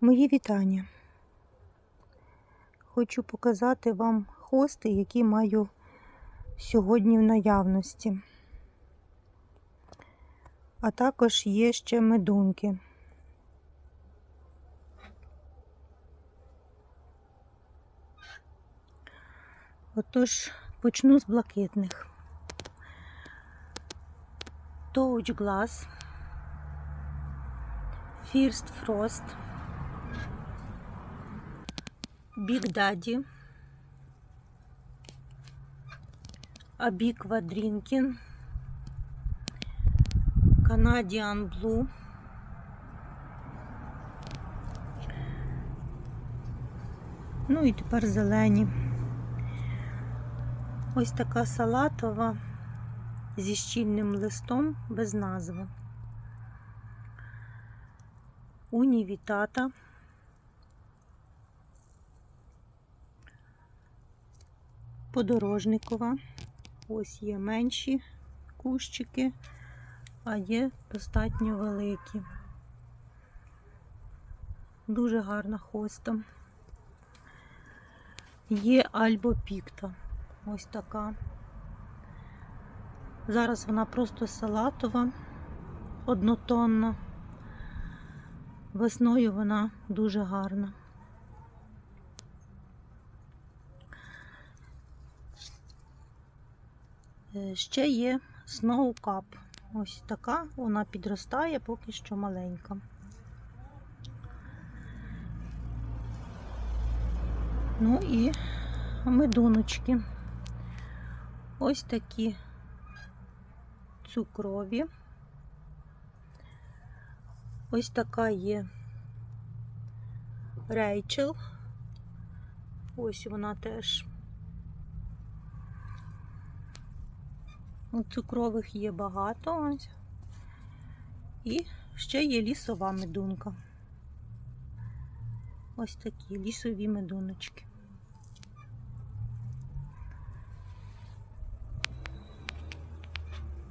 Мої вітання. Хочу показати вам хости, які маю сьогодні в наявності. А також є ще медунки. Отож, почну з блакитних. Touch Glass, First Frost, Big Daddy, Абіква Drinking, Canadian Blue, ну і тепер зелені. Ось така салатова зі щільним листом без назви. Унівітата. Подорожникова. Ось є менші кущики, а є достатньо великі. Дуже гарна хоста. Є альбопікта. Ось така. Зараз вона просто салатова, однотонна. Весною вона дуже гарна. Ще є Snow Cup. Ось така, вона підростає, поки що маленька. Ну і медуночки. Ось такі цукрові. Ось така є рейчел. Ось вона теж. Цукрових є багато. Ось. І ще є лісова медунка. Ось такі лісові медуночки.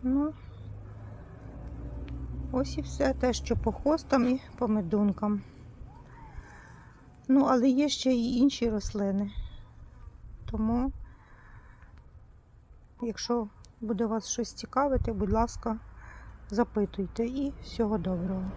Ну, ось і все те, що по хостам і по медункам. Ну, але є ще й інші рослини. Тому, якщо буде вас щось цікавити, будь ласка, запитуйте і всього доброго.